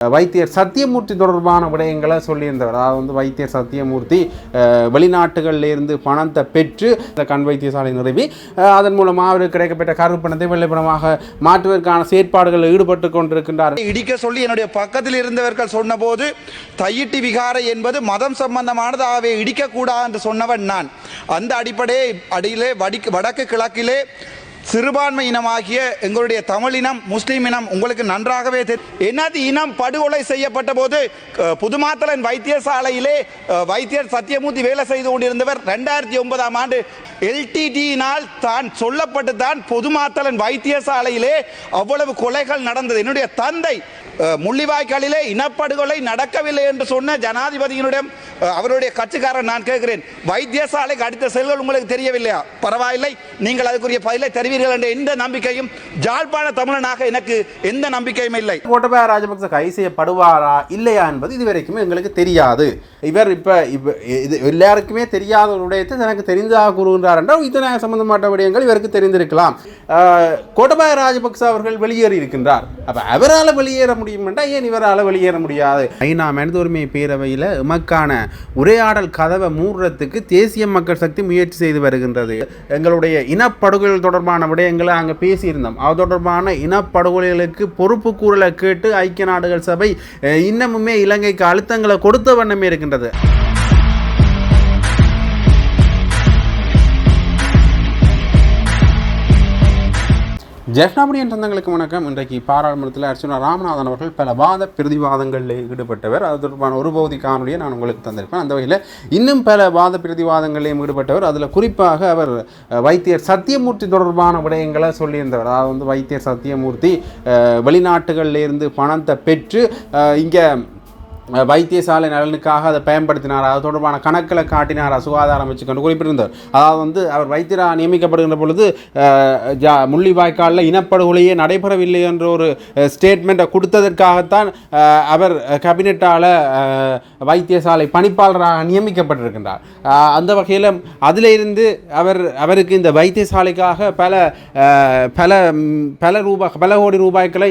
வைத்தியர் சத்தியமூர்த்தி தொடர்பான விடயங்களை சொல்லியிருந்தவர். அதாவது வந்து வைத்தியர் சத்தியமூர்த்தி வெளிநாட்டுகளிலிருந்து வெளிநாட்டுகளில் இருந்து பணத்தை பெற்று இந்த கண் வைத்தியசாலை நிறுவி அதன் மூலமாக அவருக்கு கிடைக்கப்பட்ட கருப்பணத்தை வெள்ளைப்பணமாக மாற்றுவதற்கான செயற்பாடுகளில் ஈடுபட்டு கொண்டிருக்கின்றார். இடிக்க சொல்லி என்னுடைய பக்கத்தில் இருந்தவர்கள் சொன்னபோது தையிட்டி விகாரை என்பது மதம் சம்பந்தமானது ஆகவே இடிக்கக்கூடாது என்று சொன்னவன் நான். அந்த அடிப்படையை அடியிலே வடிக்கு வடக்கு கிழக்கிலே சிறுபான்மை இனமாகிய எங்களுடைய தமிழினம் முஸ்லீம் இனம் உங்களுக்கு நன்றாகவே தெரியும் எனது இனம் படுகொலை செய்யப்பட்ட போது புதுமாத்தலன் வைத்தியசாலையிலே வைத்தியர் சத்தியமூர்த்தி வேலை செய்து கொண்டிருந்தவர் ரெண்டாயிரத்தி ஒன்பதாம் ஆண்டு எல்டிடியினால் தான் சொல்லப்பட்டு தான் பொதுமாத்தலன் வைத்தியசாலையிலே அவ்வளவு கொலைகள் நடந்தது. என்னுடைய தந்தை முள்ளிவாய்க்காலிலே இனப்படுகொலை நடக்கவில்லை என்று சொன்ன ஜனாதிபதியினுடைய அவருடைய கட்சிக்காரன் நான் கேட்கிறேன் வைத்தியசாலைக்கு அடுத்த செல்கள் உங்களுக்கு தெரியவில்லையா? பரவாயில்லை. நீங்கள் அதுக்குரிய பதிலை தருவீர்கள் என்ற எந்த நம்பிக்கையும் ஜாழ்ப்பாண தமிழனாக எனக்கு எந்த நம்பிக்கையும் இல்லை. கோட்டபாய ராஜபக்ச கைது செய்யப்படுவாரா இல்லையா என்பது இதுவரைக்கும் எங்களுக்கு தெரியாது. இவர் இப்போ இப்போ இது எல்லாருக்குமே தெரியாத ஒரு விடயத்தை எனக்கு தெரிந்ததாக கூறுகின்றார் என்றால் இத்தனை சம்பந்தமான விடயங்கள் இவருக்கு தெரிந்திருக்கலாம். கோட்டபாய ராஜபக்ச அவர்கள் வெளியேறி இருக்கின்றார் அப்போ அவரால் வெளியேற முடியும் என்றால் ஏன் இவரால் வெளியேற முடியாது? ஐநா மனித உரிமை பேரவையில் எமக்கான உரையாடல் கதவை மூடுறதுக்கு தேசிய மக்கள் சக்தி முயற்சி செய்து வருகின்றது. எங்களுடைய இனப்படுகொலைகள் தொடர்பான விடயங்களை அங்கே பேசியிருந்தோம். அது தொடர்பான இனப்படுகொலைகளுக்கு பொறுப்பு கூறலை கேட்டு ஐக்கிய நாடுகள் சபை இன்னமுமே இலங்கைக்கு அழுத்தங்களை கொடுத்த வண்ணமே இருக்கின்றது. ஜெஃப்னாபடியன் சொந்தங்களுக்கு வணக்கம். இன்றைக்கு பாராளுமன்றத்தில் அர்ச்சுனா ராமநாதன் அவர்கள் பல வாத பிரதிவாதங்களில் ஈடுபட்டவர். அது தொடர்பான ஒரு பகுதி காணொலியை நான் உங்களுக்கு தந்திருப்பேன். அந்த வகையில் இன்னும் பல வாத பிரதிவாதங்களிலும் ஈடுபட்டவர். அதில் குறிப்பாக அவர் வைத்தியர் சத்தியமூர்த்தி தொடர்பான விடயங்களை சொல்லியிருந்தவர். அதாவது வந்து வைத்தியர் சத்தியமூர்த்தி வெளிநாட்டுகளிலிருந்து வெளிநாட்டுகளில் இருந்து பணத்தை பெற்று இங்கே வைத்தியசாலை நலனுக்காக அதை பயன்படுத்தினார்? அது தொடர்பான கணக்கில் காட்டினார்? சுகாதார அமைச்சு கண்டு குறிப்பிட்டிருந்தார். அதாவது வந்து அவர் வைத்தியராக நியமிக்கப்படுகின்ற பொழுது ஜா முள்ளிவாய்க்காலில் இனப்படுகொலையே நடைபெறவில்லை என்ற ஒரு ஸ்டேட்மெண்ட்டை கொடுத்ததற்காகத்தான் அவர் கேபினெட்டால் வைத்தியசாலை பணிப்பாளராக நியமிக்கப்பட்டிருக்கின்றார். அந்த வகையில் அதிலிருந்து அவர் அவருக்கு இந்த வைத்தியசாலைக்காக பல பல பல ரூபாய் பல கோடி ரூபாய்களை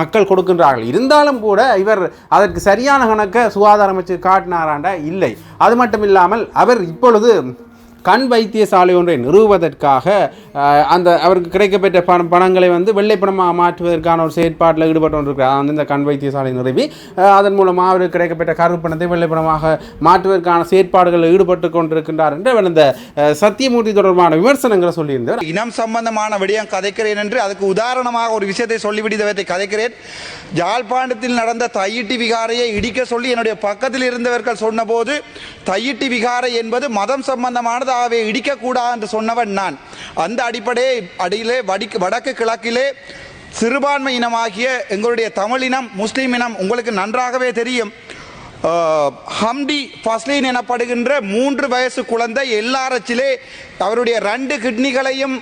மக்கள் கொடுக்கின்றார்கள். இருந்தாலும் கூட இவர் அதற்கு சரி சரியான கணக்கை சுகாதார அமைச்சர் காட்டினாராண்டா? இல்லை. அது மட்டும் இல்லாமல் அவர் இப்பொழுது கண் வைத்தியசாலை ஒன்றை நிறுவுவதற்காக அந்த அவருக்கு கிடைக்கப்பெற்ற பண பணங்களை வந்து வெள்ளை பணமாக மாற்றுவதற்கான ஒரு செயற்பாட்டில் ஈடுபட்டு கொண்டிருக்கிறார். வந்து இந்த கண் வைத்தியசாலை நிறுவி அதன் மூலமாக அவருக்கு கிடைக்கப்பட்ட கருப்பணத்தை வெள்ளை பணமாக மாற்றுவதற்கான செயற்பாடுகளில் ஈடுபட்டு கொண்டிருக்கின்றார் என்று அவர் இந்த சத்தியமூர்த்தி தொடர்பான விமர்சனங்களை சொல்லியிருந்தார். இனம் சம்பந்தமான விடயம் கதைக்கிறேன் என்று அதுக்கு உதாரணமாக ஒரு விஷயத்தை சொல்லிவிடுவதை கதைக்கிறேன். ஜாழ்பாண்டத்தில் நடந்த தையிட்டி விகாரையை இடிக்க சொல்லி என்னுடைய பக்கத்தில் இருந்தவர்கள் சொன்னபோது தையிட்டி விகாரை என்பது மதம் சம்பந்தமானது ஆகவே இடிக்கக்கூடாது என்று சொன்னவன் நான். அந்த அடிப்படையை அடியிலே வடிக்கு வடக்கு கிழக்கிலே சிறுபான்மை இனமாகிய எங்களுடைய தமிழினம் முஸ்லீம் இனம் உங்களுக்கு நன்றாகவே தெரியும். ஹம்டி ஃபஸ்லீன் எனப்படுகின்ற மூன்று வயசு குழந்தை எல்லாரச்சிலே அவருடைய ரெண்டு கிட்னிகளையும்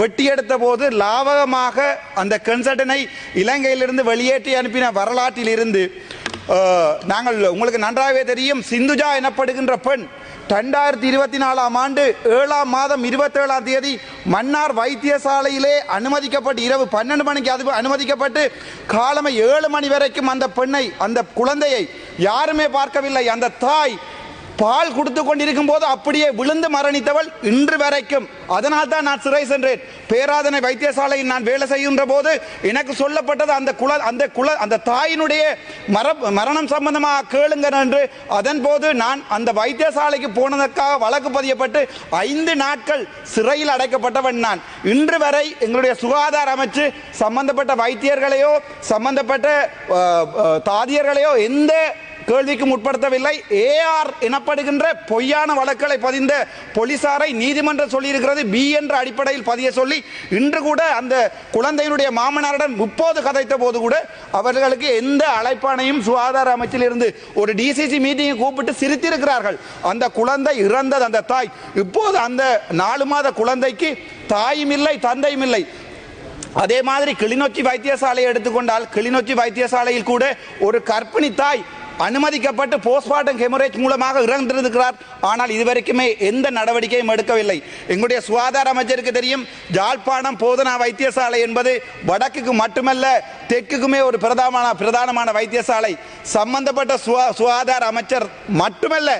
வெட்டியெடுத்த போது லாவகமாக அந்த கன்சல்டனை இலங்கையிலிருந்து வெளியேற்றி அனுப்பின வரலாற்றில் இருந்து நாங்கள் உங்களுக்கு நன்றாகவே தெரியும் சிந்துஜா எனப்படுகின்ற பெண் ரெண்டாயிரத்தி இருபத்தி நாலாம் ஆண்டு ஏழாம் மாதம் இருபத்தேழாம் தேதி மன்னார் வைத்தியசாலையிலே அனுமதிக்கப்பட்டு இரவு பன்னெண்டு மணிக்கு அது அனுமதிக்கப்பட்டு காலமை ஏழு மணி வரைக்கும் அந்த பெண்ணை அந்த குழந்தையை யாருமே பார்க்கவில்லை. அந்த தாய் பால் கொடுத்து கொண்டிருக்கும் போது அப்படியே விழுந்து மரணித்தவள் இன்று வரைக்கும். அதனால் தான் நான் சிறை சென்றேன். பேராதனை வைத்தியசாலையில் நான் வேலை செய்கின்ற போது எனக்கு சொல்லப்பட்டது அந்த குல அந்த குல அந்த தாயினுடைய மர மரணம் சம்பந்தமாக கேளுங்க என்று. அதன் போது நான் அந்த வைத்தியசாலைக்கு போனதற்காக வழக்கு பதியப்பட்டு ஐந்து நாட்கள் சிறையில் அடைக்கப்பட்டவன் நான். இன்று வரை எங்களுடைய சுகாதார அமைச்சு சம்பந்தப்பட்ட வைத்தியர்களையோ சம்பந்தப்பட்ட தாதியர்களையோ எந்த கேள்விக்கும் உட்படுத்தவில்லை ஏஆர் எனப்படுகின்ற பொய்யான வழக்குகளை பதிந்த போலீசாரை நீதிமன்றம் சொல்லியிருக்கிறது. பி என்ற அடிப்படையில் பதிய சொல்லி இன்று கூட அந்த குழந்தையினுடைய மாமனாருடன் முப்போது கதைத்த போது கூட அவர்களுக்கு எந்த அழைப்பானையும் சுகாதார அமைச்சிலிருந்து ஒரு டிசிசி மீட்டிங்கை கூப்பிட்டு சிரித்திருக்கிறார்கள். அந்த குழந்தை இறந்தது அந்த தாய். இப்போது அந்த நாலு மாத குழந்தைக்கு தாயும் இல்லை தந்தையும் இல்லை. அதே மாதிரி கிளிநொச்சி வைத்தியசாலையை எடுத்துக்கொண்டால் கிளிநொச்சி வைத்தியசாலையில் கூட ஒரு கர்ப்பிணி தாய் அனுமதிக்கப்பட்டு போஸ்ட்மார்ட்டம் ஹெமரேஜ் மூலமாக இறந்திருக்கிறார். ஆனால் இதுவரைக்குமே எந்த நடவடிக்கையும் எடுக்கவில்லை. எங்களுடைய சுகாதார அமைச்சருக்கு தெரியும் ஜாழ்ப்பாணம் போதனா வைத்தியசாலை என்பது வடக்குக்கு மட்டுமல்ல தெற்குக்குமே ஒரு பிரதான பிரதானமான வைத்தியசாலை. சம்பந்தப்பட்ட சுகாதார அமைச்சர் மட்டுமல்ல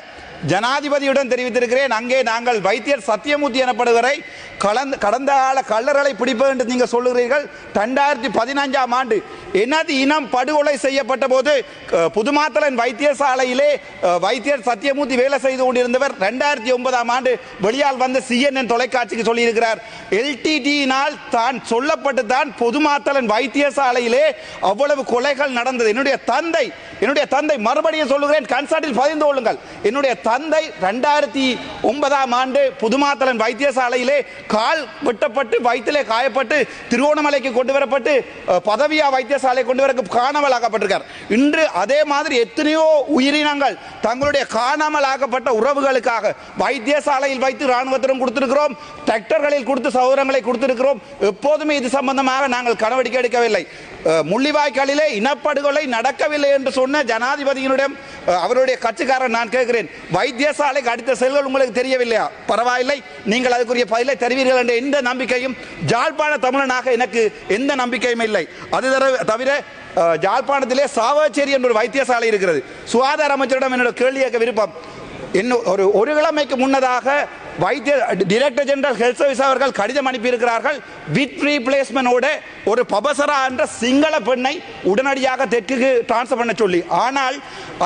ஜனாதிபதியுடன் தெரிவித்திருக்கிறேன். அங்கே நாங்கள் வைத்தியர் சத்தியமூர்த்தி எனப்படுவரை கலந்து கடந்த கால கல்லறலை பிடிப்பது என்று நீங்கள் சொல்லுகிறீர்கள். ரெண்டாயிரத்தி பதினஞ்சாம் ஆண்டு எனது இனம் படுகொலை செய்யப்பட்ட போது புதுமாத்தலன் வைத்தியசாலையிலே வைத்தியர் சத்தியமூர்த்தி வேலை செய்து கொண்டிருந்தவர் ரெண்டாயிரத்தி ஒன்பதாம் ஆண்டு வெளியால் வந்த சிஎன்என் தொலைக்காட்சிக்கு சொல்லியிருக்கிறார். எல்டிடியினால் தான் சொல்லப்பட்டு தான் பொதுமாத்தலன் வைத்தியசாலையிலே அவ்வளவு கொலைகள் நடந்தது. என்னுடைய தந்தை என்னுடைய தந்தை மறுபடியும் சொல்லுகிறேன் கன்சர்ட்டில் பதிந்து கொள்ளுங்கள். என்னுடைய தந்தை ரெண்டாயிரத்தி ஒன்பதாம் ஆண்டு புதுமாத்தலன் வைத்தியசாலையிலே கால் வெட்டப்பட்டு வயிற்றிலே காயப்பட்டு திருவோணமலைக்கு கொண்டு வரப்பட்டு பதவியா வைத்தியசாலை கொண்டு வர காணாமல் ஆக்கப்பட்டிருக்கார் இன்று அதே மாதிரி எத்தனையோ உயிரினங்கள் தங்களுடைய காணாமல் ஆக்கப்பட்ட உறவுகளுக்காக வைத்தியசாலையில் வைத்து ராணுவத்திடம் கொடுத்திருக்கிறோம் டிராக்டர்களில் கொடுத்து சௌரங்களை கொடுத்திருக்கிறோம். எப்போதுமே இது சம்பந்தமாக நாங்கள் நடவடிக்கை எடுக்கவில்லை. முள்ளிவாய்க்காலிலே இனப்படுகொலை நடக்கவில்லை என்று சொன்ன ஜனாதிபதியினுடன் அவருடைய கட்சிக்காரன் நான் கேட்கிறேன் வைத்தியசாலைக்கு அடுத்த செல்கள் உங்களுக்கு தெரியவில்லையா? பரவாயில்லை. நீங்கள் அதுக்குரிய பதிலை தருவீர்கள் என்ற எந்த நம்பிக்கையும் ஜாழ்ப்பாண தமிழனாக எனக்கு எந்த நம்பிக்கையும் இல்லை. அது தவிர ஜாழ்ப்பாணத்திலே சாவச்சேரி என்ற ஒரு வைத்தியசாலை இருக்கிறது. சுகாதார அமைச்சரிடம் என்னோட கேள்வி கேட்க விருப்பம். இன்னும் ஒரு ஒரு கிழமைக்கு முன்னதாக வைத்திய டிரெக்டர் ஜெனரல் ஹெல்த் சர்வீஸ் அவர்கள் கடிதம் அனுப்பியிருக்கிறார்கள். வித் ரீப்ளேஸ்மெண்டோட ஒரு பபசரா என்ற சிங்கள பெண்ணை உடனடியாக தெற்குக்கு டிரான்ஸ்ஃபர் பண்ண சொல்லி. ஆனால்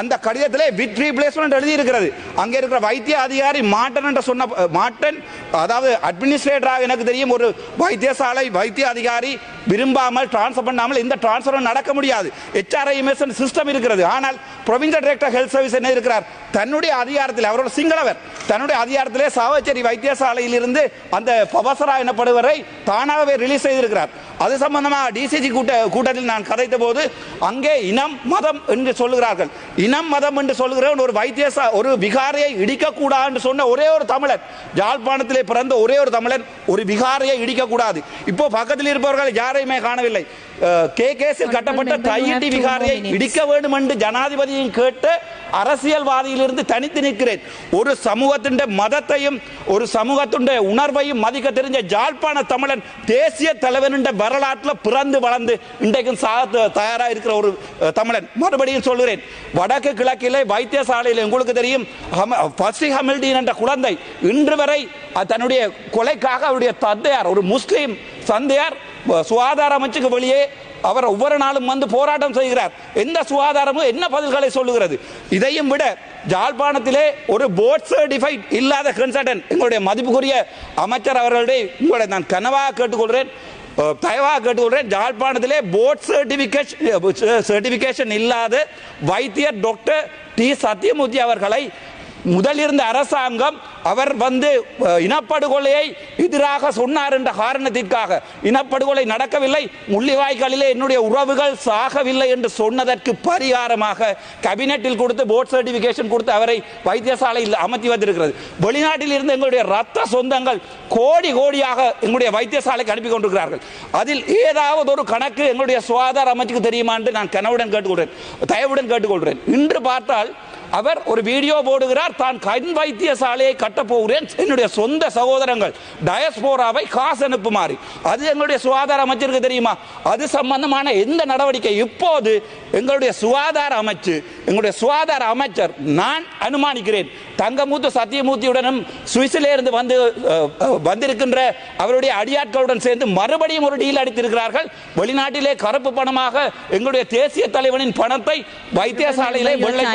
அந்த கடிதத்திலே வித் ரீப்ளேஸ்மெண்ட் எழுதியிருக்கிறது. அங்கே இருக்கிற வைத்திய அதிகாரி மாட்டன் என்று சொன்ன மாட்டன் அதாவது அட்மினிஸ்ட்ரேட்டராக எனக்கு தெரியும் ஒரு வைத்தியசாலை வைத்திய அதிகாரி விரும்பாமல் டிரான்ஸ்ஃபர் பண்ணாமல் இந்த டிரான்ஸ்ஃபர் நடக்க முடியாது. ஹெச்ஆர்ஐஎம்எஸ் சிஸ்டம் இருக்கிறது. ஆனால் ப்ரொவின்சியல் டைரக்டர் ஹெல்த் சர்வீஸ் என்ன இருக்கிறார்? தன்னுடைய அதிகாரத்தில் அவரோட சிங்களவர் தன்னுடைய அதிகாரத்திலே சாவச்சேரி வைத்தியசாலையில் இருந்து அந்த பவசரா எனப்படுவரை தானாகவே ரிலீஸ் செய்திருக்கிறார். அது சம்பந்தமாக டிசிஜி கூட்ட கூட்டத்தில் நான் கதைத்த போது அங்கே இனம் மதம் என்று சொல்லுகிறார்கள். இனம் மதம் என்று சொல்லுகிறவன் ஒரு வைத்தியசா ஒரு விகாரையை இடிக்கக்கூடாது என்று சொன்ன ஒரே ஒரு தமிழன் யாழ்ப்பாணத்திலே பிறந்த ஒரே ஒரு தமிழன் ஒரு விகாரியை இடிக்கக்கூடாது. இப்போ பக்கத்தில் இருப்பவர்கள் யாரையுமே காணவில்லை. கே கேஸில் கட்டப்பட்ட தையிட்டி விகாரையை இடிக்க வேண்டும் என்று ஜனாதிபதியும் கேட்டு அரசியல்வாதியிலிருந்து தனித்து நிற்கிறேன் ஒரு சமூகத்தின் மதத்தையும் ஒரு சமூகத்தின் உணர்வையும் மதிக்க தெரிஞ்ச ஜாழ்ப்பாண தமிழன் தேசிய என்ற வரலாற்றில் பிறந்து வளர்ந்து இன்றைக்கும் சாக தயாராக இருக்கிற ஒரு தமிழன் மறுபடியும் சொல்கிறேன் வடக்கு கிழக்கிலே வைத்தியசாலையில் உங்களுக்கு தெரியும் பசி ஹமில்டீன் என்ற குழந்தை இன்று வரை தன்னுடைய கொலைக்காக அவருடைய தந்தையார் ஒரு முஸ்லீம் சந்தையார் சுகாதார அமைச்சுக்கு வெளியே அவர் ஒவ்வொரு நாளும் வந்து போராட்டம் செய்கிறார். எந்த சுகாதாரமும் என்ன பதில்களை சொல்லுகிறது? இதையும் விட ஜாழ்ப்பாணத்திலே ஒரு போர்ட் சர்டிஃபைட் இல்லாத கன்சல்டன்ட் எங்களுடைய மதிப்புக்குரிய அமைச்சர் அவர்களுடைய உங்களை நான் கனவாக கேட்டுக்கொள்கிறேன் தயவாக கேட்டுக்கொள்கிறேன் ஜாழ்ப்பாணத்திலே போர்ட் சர்டிஃபிகேஷன் சர்டிஃபிகேஷன் இல்லாத வைத்தியர் டாக்டர் டி. சத்யமூர்த்தி அவர்களை முதலிருந்த அரசாங்கம் அவர் வந்து இனப்படுகொலையை எதிராக சொன்னார் என்ற காரணத்திற்காக. இனப்படுகொலை நடக்கவில்லை. முள்ளிவாய்க்காலிலே என்னுடைய உறவுகள் சாகவில்லை என்று சொன்னதற்கு பரிகாரமாக கேபினெட்டில் கொடுத்து போர்ட் சர்டிபிகேஷன் கொடுத்து அவரை வைத்தியசாலையில் அமர்த்தி வந்திருக்கிறது வெளிநாட்டில் இருந்து எங்களுடைய ரத்த சொந்தங்கள் கோடி கோடியாக எங்களுடைய வைத்தியசாலைக்கு அனுப்பி கொண்டிருக்கிறார்கள். அதில் ஏதாவது ஒரு கணக்கு எங்களுடைய சுகாதார அமைச்சுக்கு தெரியுமா என்று நான் கனவுடன் கேட்டுக்கொள்கிறேன். தயவுடன் கேட்டுக்கொள்கிறேன். இன்று பார்த்தால் அவர் ஒரு வீடியோ போடுகிறார் தான் கண் வைத்தியசாலையை கட்டப் போகிறேன். என்னுடைய சொந்த சகோதரங்கள் டயஸ்போராவை காசு அனுப்புமாறு. அது எங்களுடைய சுகாதார அமைச்சருக்கு தெரியுமா? அது சம்பந்தமான எந்த நடவடிக்கை? இப்போது எங்களுடைய சுகாதார அமைச்சு எங்களுடைய சுகாதார அமைச்சர் நான் அனுமானிக்கிறேன். தங்கமூத்து சத்தியமூர்த்தியுடனும் சுவிஸிலிருந்து வந்து வந்திருக்கின்ற அவருடைய அடியாட்களுடன் சேர்ந்து மறுபடியும் ஒரு டீல் அடித்திருக்கிறார்கள். வெளிநாட்டிலே கருப்பு பணமாக எங்களுடைய தேசிய தலைவனின் பணத்தை வைத்தியசாலையிலே வெள்ளை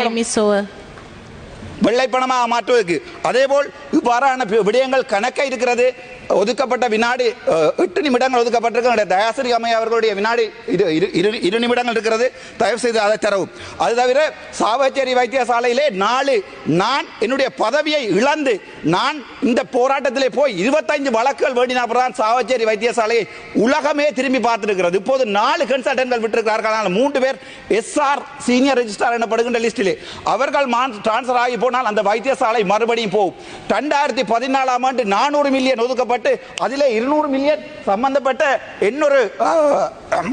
வெள்ளை பணமாக மாற்றுவதற்கு. அதேபோல் இவ்வாறான விடயங்கள் கணக்க இருக்கிறது. ஒதுக்கப்பட்ட வினாடி எட்டு நிமிடங்கள் ஒதுக்கப்பட்டிருக்க தயாசிரி அம்மை அவர்களுடைய வினாடி இது இரு- இரு- இரு நிமிடங்கள் இருக்கிறது. தயவு செய்து அதை தரவும். அது தவிர சாவச்சேரி வைத்தியசாலையிலே நாலு நான் என்னுடைய பதவியை இழந்து நான் இந்த போராட்டத்திலே போய் இருபத்தைந்து வழக்குகள் வேண்டின அப்புறம் சாவச்சேரி வைத்தியசாலையை உலகமே திரும்பி பார்த்துருக்கிறது. இப்போது நாலு கன்சல்டன்ட்கள் விட்டிருக்கிறார்கள். ஆனால் மூன்று பேர் எஸ்ஆர் சீனியர் ரெஜிஸ்டார் எனப்படுகின்ற லிஸ்டிலே. அவர்கள் டிரான்ஸ்ஃபர் ஆகி போனால் அந்த வைத்தியசாலை மறுபடியும் போகும். ரெண்டாயிரத்தி பதினாலாம் ஆண்டு நானூறு மில்லியன் ஒதுக்கப்பட்டு அதிலே இருநூறு மில்லியன் சம்பந்தப்பட்ட இன்னொரு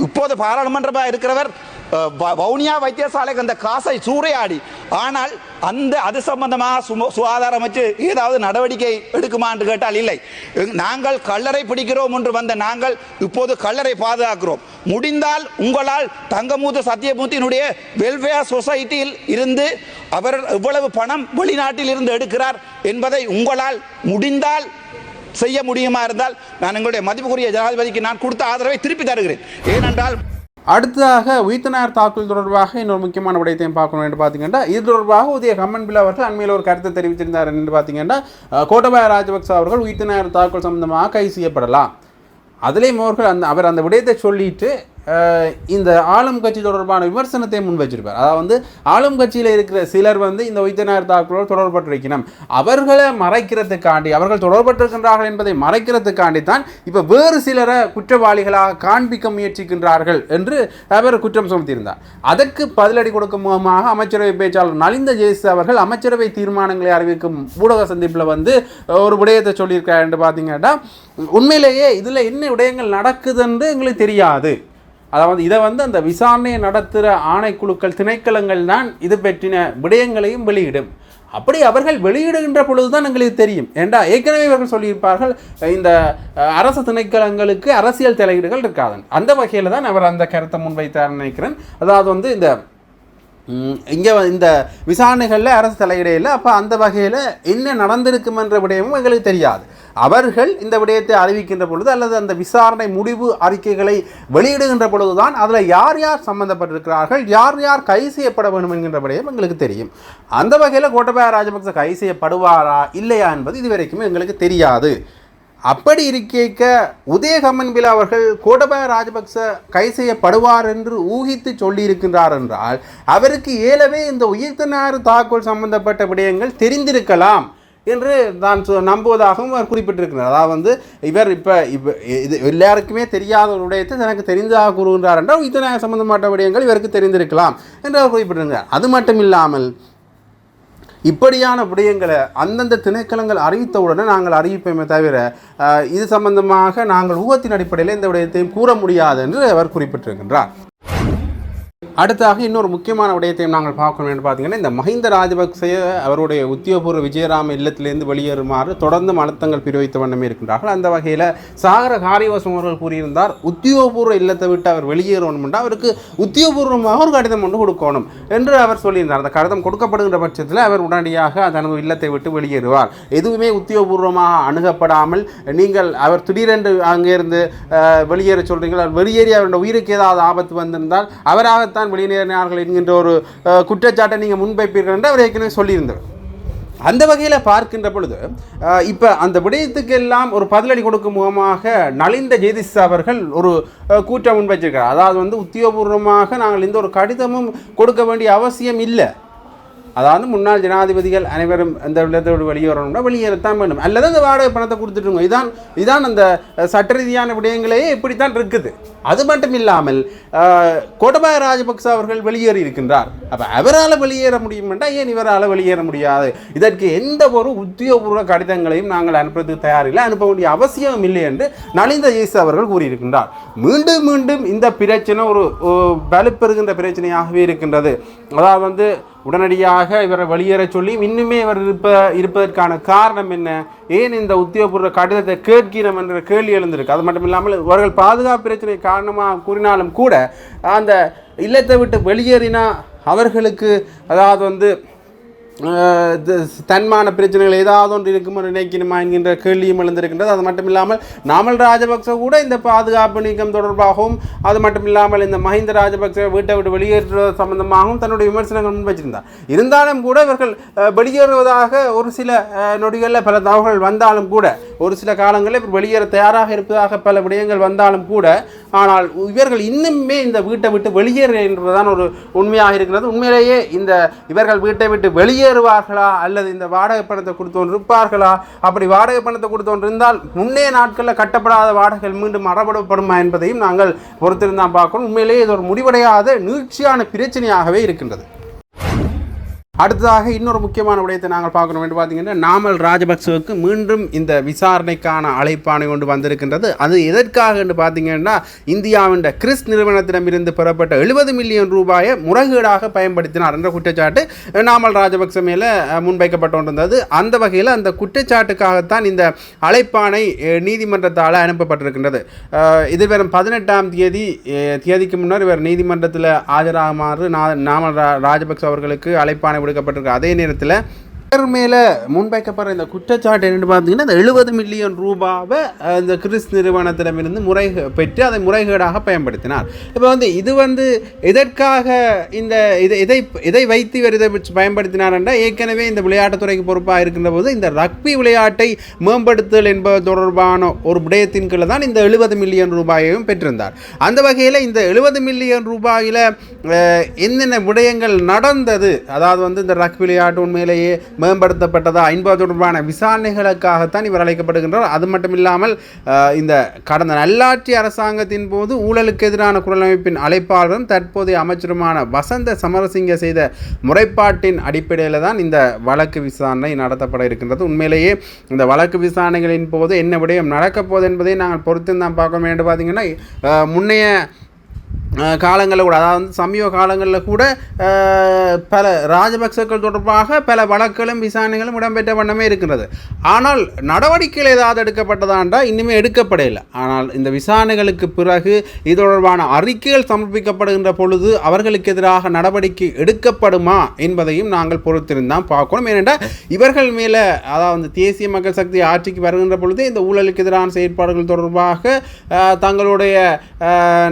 இப்போது பாராளுமன்றமாக இருக்கிறவர் வவுனியா வைத்தியசாலைக்கு அந்த காசை சூறையாடி. ஆனால் அந்த அது சம்பந்தமாக சும- சுகாதாரம் வச்சு ஏதாவது நடவடிக்கை எடுக்குமா என்று கேட்டால் இல்லை. எங்- நாங்கள் கல்லறை பிடிக்கிறோம் என்று வந்த நாங்கள் இப்போது கல்லறை பாதுகாக்கிறோம். முடிந்தால் உங்களால் தங்கமூத்த சத்தியமூர்த்தியினுடைய வெல்ஃபேர் சொசைட்டியில் இருந்து அவர் எவ்வளவு பணம் வெளிநாட்டில் இருந்து எடுக்கிறார் என்பதை உங்களால் முடிந்தால் செய்ய முடியுமா இருந்தால் நான் எங்களுடைய மதிப்புக்குரிய ஜனாதிபதிக்கு நான் கொடுத்த ஆதரவை திருப்பி தருகிறேன். ஏனென்றால் அடுத்ததாக உயிர்த்தனார் தாக்குதல் தொடர்பாக இன்னொரு முக்கியமான விடயத்தையும் பார்க்கணும் என்று பார்த்தீங்கன்னா இது தொடர்பாக உதய கம்மன்பில் அவர்கள் அண்மையில் ஒரு கருத்தை தெரிவித்திருந்தார் என்று பார்த்தீங்கன்னா கோட்டபாய ராஜபக்ச அவர்கள் உயிர்த்தனார் தாக்குதல் சம்பந்தமாக கைது செய்யப்படலாம். அதிலேயும் அவர்கள் அந்த அவர் அந்த விடயத்தை சொல்லிட்டு இந்த ஆளும் கட்சி தொடர்பான விமர்சனத்தை முன் வச்சிருப்பார் அதாவது வந்து ஆளும் கட்சியில் இருக்கிற சிலர் வந்து இந்த உயிர்த்தனார் தாக்குதலோடு தொடர்பட்டிருக்கணும் அவர்களை மறைக்கிறதுக்காண்டி அவர்கள் தொடர்பட்டிருக்கின்றார்கள் என்பதை மறைக்கிறதுக்காண்டி தான் இப்போ வேறு சிலரை குற்றவாளிகளாக காண்பிக்க முயற்சிக்கின்றார்கள் என்று அவர் குற்றம் சுமத்தியிருந்தார். அதற்கு பதிலடி கொடுக்கும் முகமாக அமைச்சரவை பேச்சாளர் நலிந்த ஜெயசு அவர்கள் அமைச்சரவை தீர்மானங்களை அறிவிக்கும் ஊடக சந்திப்பில் வந்து ஒரு விடயத்தை சொல்லியிருக்கார் என்று பார்த்தீங்கன்னா உண்மையிலேயே இதில் என்ன விடயங்கள் நடக்குதுன்னு எங்களுக்கு தெரியாது. அதாவது இதை வந்து அந்த விசாரணையை நடத்துகிற ஆணைக்குழுக்கள் திணைக்களங்கள் தான் இது பற்றின விடயங்களையும் வெளியிடும். அப்படி அவர்கள் வெளியிடுகின்ற பொழுது தான் எங்களுக்கு தெரியும். ஏண்டா? ஏற்கனவே இவர்கள் சொல்லியிருப்பார்கள் இந்த அரசு திணைக்களங்களுக்கு அரசியல் தலையீடுகள் இருக்காது. அந்த வகையில் தான் அவர் அந்த கருத்தை முன்வைத்தார் நினைக்கிறேன். அதாவது வந்து இந்த இங்கே இந்த விசாரணைகளில் அரசு தலையிடையில் அப்போ அந்த வகையில் என்ன நடந்திருக்குமென்ற விடயமும் எங்களுக்கு தெரியாது. அவர்கள் இந்த விடயத்தை அறிவிக்கின்ற பொழுது அல்லது அந்த விசாரணை முடிவு அறிக்கைகளை வெளியிடுகின்ற பொழுதுதான் அதில் யார் யார் சம்பந்தப்பட்டிருக்கிறார்கள் யார் யார் கைது செய்யப்பட வேண்டும் என்கின்ற விடயம் எங்களுக்கு தெரியும். அந்த வகையில் கோட்டபாய ராஜபக்ச கைது செய்யப்படுவாரா இல்லையா என்பது இதுவரைக்கும் எங்களுக்கு தெரியாது. அப்படி இருக்க உதயகம்மன் பில் அவர்கள் கோடபாய ராஜபக்ச கை செய்யப்படுவார் என்று ஊகித்து சொல்லியிருக்கின்றார் என்றால் அவருக்கு ஏலவே இந்த உயிர்த்தனார் தாக்குதல் சம்பந்தப்பட்ட விடயங்கள் தெரிந்திருக்கலாம். என்று நான் சொ- நம்புவதாகவும் அவர் குறிப்பிட்டிருக்கிறார். அதாவது வந்து இவர் இப்போ இப்போ இது எல்லாருக்குமே தெரியாத ஒரு விடயத்தை எனக்கு தெரிந்ததாக கூறுகின்றார் என்றால் இத்தனை சம்பந்தப்பட்ட விடயங்கள் இவருக்கு தெரிந்திருக்கலாம் என்று அவர் குறிப்பிட்டிருக்கிறார். அது மட்டும் இல்லாமல் இப்படியான விடயங்களை அந்தந்த திணைக்களங்கள் அறிவித்தவுடனே நாங்கள் அறிவிப்போமே தவிர இது சம்பந்தமாக நாங்கள் ஊகத்தின் அடிப்படையில் இந்த விடயத்தையும் கூற முடியாது என்று அவர் குறிப்பிட்டிருக்கின்றார். அடுத்தாக இன்னொரு முக்கியமான விடயத்தையும் நாங்கள் பார்க்கணும் என்று பார்த்தீங்கன்னா இந்த மஹிந்த ராஜபக்சே அவருடைய உத்தியோகபூர்வ விஜயராம இல்லத்திலிருந்து வெளியேறுமாறு தொடர்ந்து அழுத்தங்கள் பிரிவித்த வண்ணமே இருக்கின்றார்கள். அந்த வகையில் சாகர காரியவாசம் அவர்கள் கூறியிருந்தார் உத்தியோகபூர்வ இல்லத்தை விட்டு அவர் வெளியேறணும் என்றால் அவருக்கு உத்தியோகபூர்வமாக ஒரு கடிதம் ஒன்று கொடுக்கணும் என்று அவர் சொல்லியிருந்தார். அந்த கடிதம் கொடுக்கப்படுகின்ற பட்சத்தில் அவர் உடனடியாக தனது இல்லத்தை விட்டு வெளியேறுவார். எதுவுமே உத்தியோகபூர்வமாக அணுகப்படாமல் நீங்கள் அவர் திடீரென்று அங்கிருந்து வெளியேற சொல்றீங்கள் அவர் வெளியேறி அவருடைய உயிருக்கு ஏதாவது ஆபத்து வந்திருந்தால் அவராக அவராகத்தான் வெளியேறினார்கள் என்கின்ற ஒரு குற்றச்சாட்டை நீங்கள் முன்வைப்பீர்கள் என்று அவர் ஏற்கனவே சொல்லியிருந்தார். அந்த வகையில் பார்க்கின்ற பொழுது இப்போ அந்த விடயத்துக்கெல்லாம் ஒரு பதிலடி கொடுக்கும் முகமாக நலிந்த ஜெயதிஸ் அவர்கள் ஒரு கூட்டம் கூற்றம் முன்வைச்சிருக்கிறார். அதாவது வந்து உத்தியோகபூர்வமாக நாங்கள் இந்த ஒரு கடிதமும் கொடுக்க வேண்டிய அவசியம் இல்லை. அதாவது முன்னாள் ஜனாதிபதிகள் அனைவரும் அந்த விடத்தோடு வெளியேறணும்னா வெளியேறத்தான் வேண்டும். அல்லது அந்த வாடகை பணத்தை கொடுத்துட்டுங்க இதான் இதான் அந்த சட்ட ரீதியான விடயங்களே இப்படித்தான் இருக்குது. அது மட்டும் இல்லாமல் கோட்டபாய ராஜபக்ச அவர்கள் வெளியேறி இருக்கின்றார். அப்போ அவரால் வெளியேற முடியும் என்றால் ஏன் இவரால் வெளியேற முடியாது? இதற்கு எந்த ஒரு உத்தியோகபூர்வ கடிதங்களையும் நாங்கள் அனுப்புறதுக்கு தயாரில்லை. அனுப்ப வேண்டிய அவசியம் இல்லை என்று நலிந்த இயேசு அவர்கள் கூறியிருக்கின்றார். மீண்டும் மீண்டும் இந்த பிரச்சனை ஒரு ஒரு வலுப்பெறுகின்ற பிரச்சனையாகவே இருக்கின்றது. அதாவது வந்து உடனடியாக இவரை வெளியேற சொல்லி இன்னுமே இவர் இருப்ப இருப்பதற்கான காரணம் என்ன? ஏன் இந்த உத்தியோகபூர்வ கடிதத்தை கேட்கிறோம் என்ற கேள்வி எழுந்திருக்கு. அது மட்டும் இல்லாமல் இவர்கள் பாதுகாப்பு பிரச்சனை காரணமாக கூறினாலும் கூட அந்த இல்லத்தை விட்டு வெளியேறினா அவர்களுக்கு அதாவது வந்து தன்மான பிரச்சனைகள் ஏதாவது ஒன்று இருக்குமோ நினைக்கணுமா என்கின்ற கேள்வியும் எழுந்திருக்கின்றது. அது மட்டும் இல்லாமல் நாமல் ராஜபக்ச கூட இந்த பாதுகாப்பு நீக்கம் தொடர்பாகவும் அது மட்டும் இல்லாமல் இந்த மஹிந்த ராஜபக்ச வீட்டை விட்டு வெளியேற்றுவது சம்பந்தமாகவும் தன்னுடைய விமர்சனங்கள் முன்வச்சிருந்தார் இருந்தாலும் கூட இவர்கள் வெளியேறுவதாக ஒரு சில நொடிகளில் பல தகவல்கள் வந்தாலும் கூட ஒரு சில காலங்களில் இவர் வெளியேற தயாராக இருப்பதாக பல விடயங்கள் வந்தாலும் கூட ஆனால் இவர்கள் இன்னுமே இந்த வீட்டை விட்டு வெளியேறு என்பதுதான் ஒரு உண்மையாக இருக்கிறது. உண்மையிலேயே இந்த இவர்கள் வீட்டை விட்டு வெளியேறுவார்களா அல்லது இந்த வாடகை பணத்தை கொடுத்தோன் இருப்பார்களா? அப்படி வாடகை பணத்தை கொடுத்தோன் இருந்தால் முன்னே நாட்களில் கட்டப்படாத வாடகைகள் மீண்டும் அறப்படப்படுமா என்பதையும் நாங்கள் பொறுத்திருந்தான் பார்க்கணும். உண்மையிலேயே இது ஒரு முடிவடையாத நீழ்ச்சியான பிரச்சனையாகவே இருக்கின்றது. அடுத்ததாக இன்னொரு முக்கியமான விடயத்தை நாங்கள் பார்க்கணும் என்று பார்த்தீங்கன்னா நாமல் ராஜபக்சவுக்கு மீண்டும் இந்த விசாரணைக்கான அழைப்பானை கொண்டு வந்திருக்கின்றது. அது எதற்காக என்று பார்த்தீங்கன்னா இந்தியாவின் கிறிஸ் நிறுவனத்திடமிருந்து பெறப்பட்ட எழுபது மில்லியன் ரூபாயை முறைகேடாக பயன்படுத்தினார் என்ற குற்றச்சாட்டு நாமல் ராஜபக்ச மேலே முன்வைக்கப்பட்டு கொண்டிருந்தது அந்த வகையில் அந்த குற்றச்சாட்டுக்காகத்தான் இந்த அழைப்பானை நீதிமன்றத்தால் அனுப்பப்பட்டிருக்கின்றது. இது வெறும் பதினெட்டாம் தேதி தேதிக்கு முன்னர் இவர் நீதிமன்றத்தில் ஆஜராகுமாறு நா- நாமல் ரா- ராஜபக்ச அவர்களுக்கு அழைப்பானை விடுக்கப்பட்டிருக்கு அதே நேரத்தில் இவர் மேலே முன்வைக்கப்படுற இந்த குற்றச்சாட்டு என்னென்னு பார்த்தீங்கன்னா இந்த எழுபது மில்லியன் ரூபாவை இந்த கிறிஸ் நிறுவனத்திடமிருந்து முறை பெற்று அதை முறைகேடாக பயன்படுத்தினார். இப்போ வந்து இது வந்து எதற்காக இந்த இதை இதை இதை வைத்து இவர் இதை வச்சு பயன்படுத்தினார் என்றால் ஏற்கனவே இந்த விளையாட்டுத்துறைக்கு பொறுப்பாக இருக்கின்ற போது இந்த ரக்பி விளையாட்டை மேம்படுத்தல் என்பது தொடர்பான ஒரு விடயத்தின் கீழே தான் இந்த எழுபது மில்லியன் ரூபாயையும் பெற்றிருந்தார். அந்த வகையில் இந்த எழுபது மில்லியன் ரூபாயில் என்னென்ன விடயங்கள் நடந்தது அதாவது வந்து இந்த ரக்பி விளையாட்டு உண்மையிலேயே மேம்படுத்தப்பட்டதா? என்பது தொடர்பான விசாரணைகளுக்காகத்தான் இவர் அழைக்கப்படுகின்றார். அது மட்டும் இல்லாமல் இந்த கடந்த நல்லாட்சி அரசாங்கத்தின் போது ஊழலுக்கு எதிரான குரலமைப்பின் அழைப்பாளரும் தற்போதைய அமைச்சருமான வசந்த சமரசிங்க செய்த முறைப்பாட்டின் அடிப்படையில் தான் இந்த வழக்கு விசாரணை நடத்தப்பட இருக்கின்றது. உண்மையிலேயே இந்த வழக்கு விசாரணைகளின் போது என்ன விடயம் நடக்கப்போகுது என்பதை நாங்கள் பொறுத்து தான் பார்க்க வேண்டும். பார்த்தீங்கன்னா முன்னைய காலங்களில் கூட அதாவது சமீப காலங்களில் கூட பல ராஜபக்சக்கள் தொடர்பாக பல வழக்குகளும் விசாரணைகளும் இடம்பெற்ற வண்ணமே இருக்கின்றது. ஆனால் நடவடிக்கைகள் ஏதாவது எடுக்கப்பட்டதாண்டா இன்னுமே எடுக்கப்படவில்லை. ஆனால் இந்த விசாரணைகளுக்கு பிறகு இது தொடர்பான அறிக்கைகள் சமர்ப்பிக்கப்படுகின்ற பொழுது அவர்களுக்கு எதிராக நடவடிக்கை எடுக்கப்படுமா என்பதையும் நாங்கள் பொறுத்திருந்தான் பார்க்கணும். ஏனென்றால் இவர்கள் மேலே அதாவது தேசிய மக்கள் சக்தி ஆட்சிக்கு வருகின்ற பொழுது இந்த ஊழலுக்கு எதிரான செயற்பாடுகள் தொடர்பாக தங்களுடைய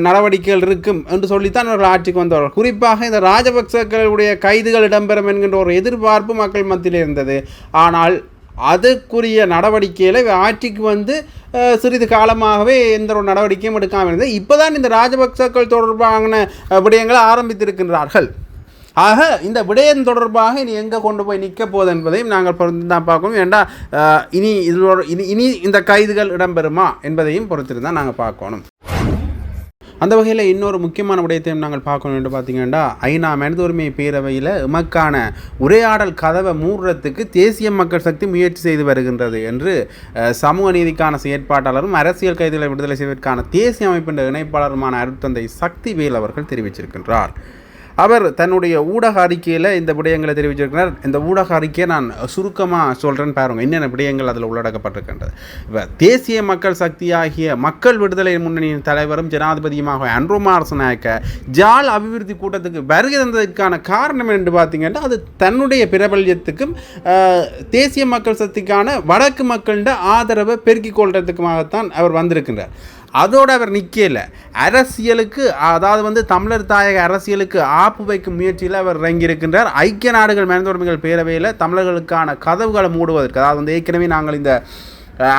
நடவடிக்கைகள் இருக்கும் என்று சொல்லித்தான் அவர்கள் ஆட்சிக்கு வந்தவர்கள். குறிப்பாக இந்த ராஜபக்சர்களுடைய கைதுகள் இடம்பெறும் என்கின்ற ஒரு எதிர்பார்ப்பு மக்கள் மத்தியில் இருந்தது. ஆனால் அதற்குரிய நடவடிக்கையில் ஆட்சிக்கு வந்து சிறிது காலமாகவே எந்த ஒரு நடவடிக்கையும் எடுக்காமல் இருந்தது. இப்போதான் இந்த ராஜபக்சர்கள் தொடர்பான விடயங்களை ஆரம்பித்திருக்கின்றார்கள். ஆக இந்த விடயம் தொடர்பாக இனி எங்கே கொண்டு போய் நிற்க போகுது என்பதையும் நாங்கள் பொறுத்து தான் பார்க்கணும். ஏண்டா இனி இதோட இனி இனி இந்த கைதுகள் இடம்பெறுமா என்பதையும் பொறுத்திருந்தால் தான் நாங்கள் பார்க்கணும். அந்த வகையில் இன்னொரு முக்கியமான விடயத்தையும் நாங்கள் பார்க்கணும் என்று பார்த்தீங்கன்னா ஐநா மனித உரிமை பேரவையில் எமக்கான உரையாடல் கதவை மூடுறதுக்கு தேசிய மக்கள் சக்தி முயற்சி செய்து வருகின்றது என்று சமூக நீதிக்கான செயற்பாட்டாளரும் அரசியல் கைதிகளை விடுதலை செய்வதற்கான தேசிய அமைப்பின் இணைப்பாளருமான அருட்தந்தை சக்திவேல் அவர்கள் தெரிவிச்சிருக்கின்றார். அவர் தன்னுடைய ஊடக அறிக்கையில் இந்த விடயங்களை தெரிவிச்சிருக்கிறார். இந்த ஊடக அறிக்கையை நான் சுருக்கமாக சொல்கிறேன்னு பாருங்க. என்னென்ன விடயங்கள் அதில் உள்ளடக்கப்பட்டிருக்கின்றது. இப்போ தேசிய மக்கள் சக்தியாகிய மக்கள் விடுதலை முன்னணியின் தலைவரும் ஜனாதிபதியுமாக அன்ரோமார் நாயக்க ஜால் அபிவிருத்தி கூட்டத்துக்கு வருகை தந்ததற்கான காரணம் என்று பார்த்தீங்கன்னா அது தன்னுடைய பிரபல்யத்துக்கும் தேசிய மக்கள் சக்திக்கான வடக்கு மக்களின் ஆதரவை பெருக்கிக் கொள்றதுக்குமாகத்தான் அவர் வந்திருக்கின்றார். அதோடு அவர் நிற்கல அரசியலுக்கு அதாவது வந்து தமிழர் தாயக அரசியலுக்கு ஆப்பு வைக்கும் முயற்சியில் அவர் இறங்கியிருக்கின்றார். ஐக்கிய நாடுகள் மனித உரிமைகள் பேரவையில் தமிழர்களுக்கான கதவுகளை மூடுவதற்கு அதாவது வந்து ஏற்கனவே நாங்கள் இந்த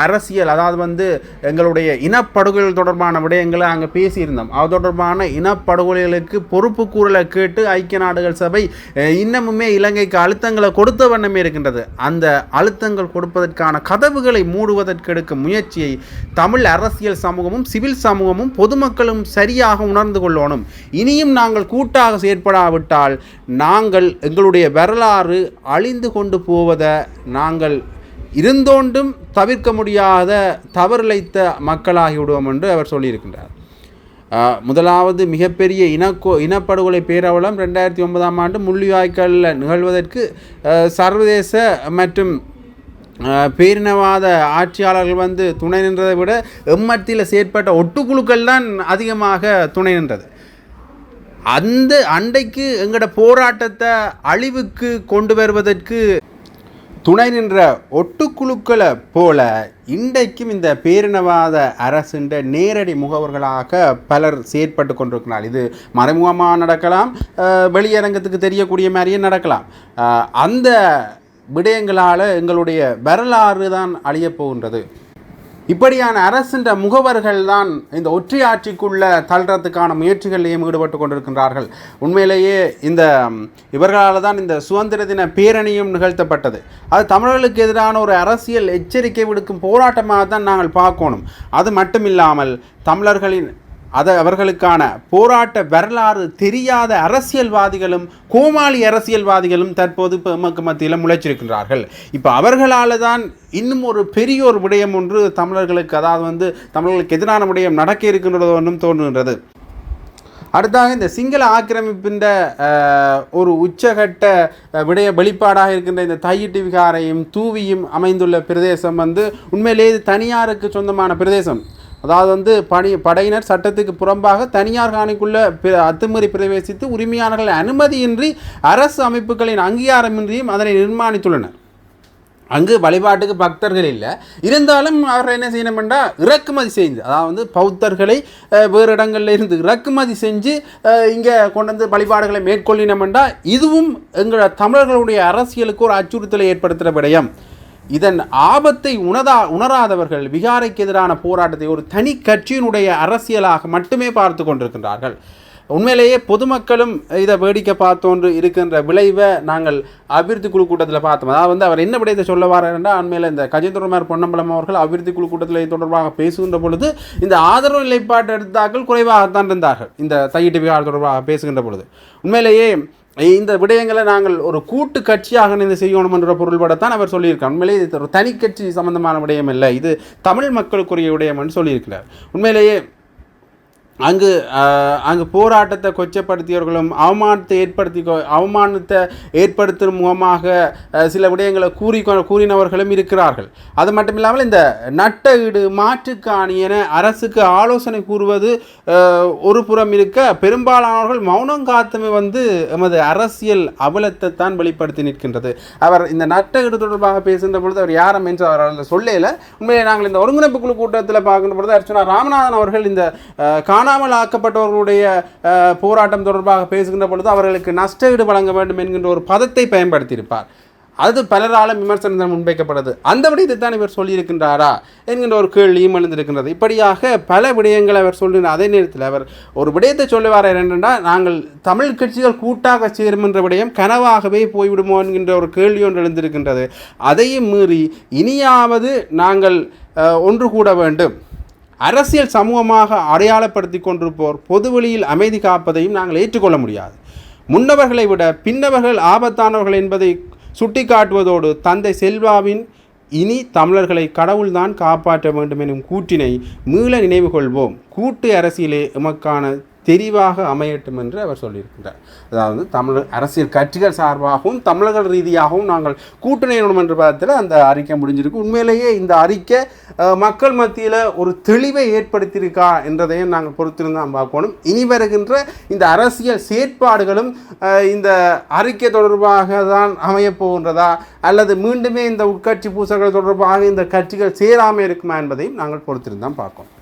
அரசியல் அதாவது வந்து எங்களுடைய இனப்படுகொலைகள் தொடர்பான விடயங்களை அங்கே பேசியிருந்தோம். அது தொடர்பான இனப்படுகொலைகளுக்கு பொறுப்பு கூறலை கேட்டு ஐக்கிய நாடுகள் சபை இன்னமுமே இலங்கைக்கு அழுத்தங்களை கொடுத்த வண்ணமே இருக்கின்றது. அந்த அழுத்தங்கள் கொடுப்பதற்கான கதவுகளை மூடுவதற்கு எடுக்கும் முயற்சியை தமிழ் அரசியல் சமூகமும் சிவில் சமூகமும் பொதுமக்களும் சரியாக உணர்ந்து கொள்ளணும். இனியும் நாங்கள் கூட்டாக செயற்படாவிட்டால் நாங்கள் எங்களுடைய வரலாறு அழிந்து கொண்டு போவதை நாங்கள் இருந்தோண்டும் தவிர்க்க முடியாத தவறிழைத்த மக்களாகிவிடுவோம் என்று அவர் சொல்லியிருக்கின்றார். முதலாவது மிகப்பெரிய இனக்கோ இனப்படுகொலை பேரவலம் ரெண்டாயிரத்தி ஒன்பதாம் ஆண்டு முள்ளிவாய்க்காலில் நிகழ்வதற்கு சர்வதேச மற்றும் பேரினவாத ஆட்சியாளர்கள் வந்து துணை நின்றதை விட எம்மத்தியில் செயற்பட்ட ஒட்டுக்குழுக்கள் தான் அதிகமாக துணை நின்றது. அந்த அண்டைக்கு எங்களோட போராட்டத்தை அழிவுக்கு கொண்டு வருவதற்கு துணை நின்ற ஒட்டுக்குழுக்களை போல இன்றைக்கும் இந்த பேரினவாத அரசுன்ற நேரடி முகவர்களாக பலர் செயற்பட்டு கொண்டிருக்கிறார் இது மறைமுகமாக நடக்கலாம் வெளியரங்கத்துக்கு தெரியக்கூடிய மாதிரியே நடக்கலாம். அந்த விடயங்களால் எங்களுடைய வரலாறு தான் அழியப் போகின்றது. இப்படியான அரசின்ற முகவர்கள் தான் இந்த ஒற்றையாட்சிக்குள்ள தள்ளுறதுக்கான முயற்சிகளிலேயும் ஈடுபட்டு கொண்டிருக்கின்றார்கள். உண்மையிலேயே இந்த இவர்களால் தான் இந்த சுதந்திர தின பேரணியும் நிகழ்த்தப்பட்டது. அது தமிழர்களுக்கு எதிரான ஒரு அரசியல் எச்சரிக்கை விடுக்கும் போராட்டமாக தான் நாங்கள் பார்க்கணும். அது மட்டும் இல்லாமல் தமிழர்களின் அதை அவர்களுக்கான போராட்ட வரலாறு தெரியாத அரசியல்வாதிகளும் கோமாளி அரசியல்வாதிகளும் தற்போது இப்போ எமக்கு மத்தியில் முளைச்சிருக்கின்றார்கள். இப்போ அவர்களால் தான் இன்னும் ஒரு பெரிய ஒரு விடயம் ஒன்று தமிழர்களுக்கு அதாவது வந்து தமிழர்களுக்கு எதிரான விடயம் நடக்க இருக்கின்றது ஒன்றும் தோன்றுகின்றது. அடுத்தாக இந்த சிங்கள ஆக்கிரமிப்பின் ஒரு உச்சகட்ட விடய வெளிப்பாடாக இருக்கின்ற இந்த தையிட்டு விகாரையும் தூவியும் அமைந்துள்ள பிரதேசம் வந்து உண்மையிலேயே தனியாருக்கு சொந்தமான பிரதேசம். அதாவது வந்து பணி படையினர் சட்டத்துக்கு புறம்பாக தனியார் காணிக்குள்ள பிர- அத்துமீறி பிரவேசித்து உரிமையாளர்கள் அனுமதியின்றி அரசு அமைப்புகளின் அங்கீகாரமின்றியும் அதனை நிர்மாணித்துள்ளனர். அங்கு வழிபாட்டுக்கு பக்தர்கள் இல்லை. இருந்தாலும் அவர்கள் என்ன செய்யணும்னா இறக்குமதி செய்து அதாவது வந்து பௌத்தர்களை வேறு இடங்களில் இருந்து இறக்குமதி செஞ்சு இங்கே கொண்டு வந்து வழிபாடுகளை மேற்கொள்ளினோம்னா இதுவும் எங்களோட தமிழர்களுடைய அரசியலுக்கு ஒரு அச்சுறுத்தலை ஏற்படுத்துகிற விடயம். இதன் ஆபத்தை உணரா உணராதவர்கள் விகாரைக்கு எதிரான போராட்டத்தை ஒரு தனி கட்சியினுடைய அரசியலாக மட்டுமே பார்த்து கொண்டிருக்கின்றார்கள். உண்மையிலேயே பொதுமக்களும் இதை வேடிக்கை பார்த்தோன்று இருக்கின்ற விளைவை நாங்கள் அபிவிருத்தி குழு கூட்டத்தில் பார்த்தோம். அதாவது வந்து அவர் என்ன விடயத்தை சொல்ல வர்றாருன்னா உண்மையில் இந்த கஜேந்திரமார் பொன்னம்பலம் அவர்கள் அபிவிருத்தி குழு கூட்டத்தில் தொடர்பாக பேசுகின்ற பொழுது இந்த ஆதரவு நிலைப்பாட்டு எடுத்தாக்கள் குறைவாகத்தான் இருந்தார்கள். இந்த தையிட்டு விகாரம் தொடர்பாக பேசுகின்ற பொழுது. உண்மையிலேயே இந்த விடயங்களை நாங்கள் ஒரு கூட்டு கட்சியாக இணைந்து செய்யணும் என்ற பொருள்படத்தான் அவர் சொல்லியிருக்கார். உண்மையிலே இது ஒரு தனி கட்சி சம்பந்தமான விடயம் இல்லை இது தமிழ் மக்களுக்குரிய விடயம் என்று சொல்லியிருக்கிறார். உண்மையிலேயே அங்கு அங்கு போராட்டத்தை கொச்சப்படுத்தியவர்களும் அவமானத்தை ஏற்படுத்தி கொ- அவமானத்தை ஏற்படுத்தும் முகமாக சில விடயங்களை கூறி கூறினவர்களும் இருக்கிறார்கள். அது மட்டும் இல்லாமல் இந்த நட்டகீடு மாற்றுக்காணி என அரசுக்கு ஆலோசனை கூறுவது ஒரு புறம் இருக்க பெரும்பாலானவர்கள் மௌனம் காத்துமை வந்து எமது அரசியல் அவலத்தை தான் வெளிப்படுத்தி நிற்கின்றது. அவர் இந்த நட்ட தொடர்பாக பேசுகின்ற பொழுது அவர் யாரம் என்று அவர் அதில் சொல்லல. உண்மையிலே நாங்கள் இந்த ஒருங்கிணைப்பு குழு கூட்டத்தில் பார்க்கின்ற பொழுது அர்ச்சனா ராமநாதன் அவர்கள் இந்த கா காணாமல் ஆக்கப்பட்டவர்களுடைய போராட்டம் தொடர்பாக பேசுகின்ற பொழுது அவர்களுக்கு நஷ்ட ஈடு வழங்க வேண்டும் என்கின்ற ஒரு பதத்தை பயன்படுத்தியிருப்பார். அது பலராலும் விமர்சனம் முன்வைக்கப்படுது அந்த விடயத்தை தான் இவர் சொல்லியிருக்கின்றாரா என்கின்ற ஒரு கேள்வியும் எழுந்திருக்கின்றது. இப்படியாக பல விடயங்களை அவர் சொல்லின அதே நேரத்தில் அவர் ஒரு விடயத்தை சொல்லுவார் என்னென்றால் நாங்கள் தமிழ் கட்சிகள் கூட்டாக சேரும் என்ற விடயம் கனவாகவே போய்விடுமோ என்கின்ற ஒரு கேள்வி ஒன்று எழுந்திருக்கின்றது. அதையும் மீறி இனியாவது நாங்கள் ஒன்று கூட வேண்டும். அரசியல் சமூகமாக அடையாளப்படுத்தி கொண்டிருப்போர் பொதுவெளியில் அமைதி காப்பதையும் நாங்கள் ஏற்றுக்கொள்ள முடியாது. முன்னவர்களை விட பின்னவர்கள் ஆபத்தானவர்கள் என்பதை சுட்டிக்காட்டுவதோடு தந்தை செல்வாவின் இனி தமிழர்களை கடவுள்தான் காப்பாற்ற வேண்டும் எனும் கூற்றினை மீள நினைவு கொள்வோம். கூட்டு அரசியலே எமக்கான தெரிவாக அமையட்டும் என்று அவர் சொல்லியிருக்கிறார் அதாவது தமிழ் அரசியல் கட்சிகள் சார்பாகவும் தமிழர்கள் ரீதியாகவும் நாங்கள் கூட்டணியிடணும் என்று பதத்தில் அந்த அறிக்கை முடிஞ்சிருக்கு. உண்மையிலேயே இந்த அறிக்கை மக்கள் மத்தியில் ஒரு தெளிவை ஏற்படுத்தியிருக்கா என்றதையும் நாங்கள் பொறுத்திருந்தான் பார்க்கணும். இனி வருகின்ற இந்த அரசியல் செயற்பாடுகளும் இந்த அறிக்கை தொடர்பாக தான் அமையப்போகின்றதா அல்லது மீண்டுமே இந்த உட்கட்சி பூசல்கள் தொடர்பாக இந்த கட்சிகள் சேராமல் இருக்குமா என்பதையும் நாங்கள் பொறுத்திருந்தான் பார்க்கணும்.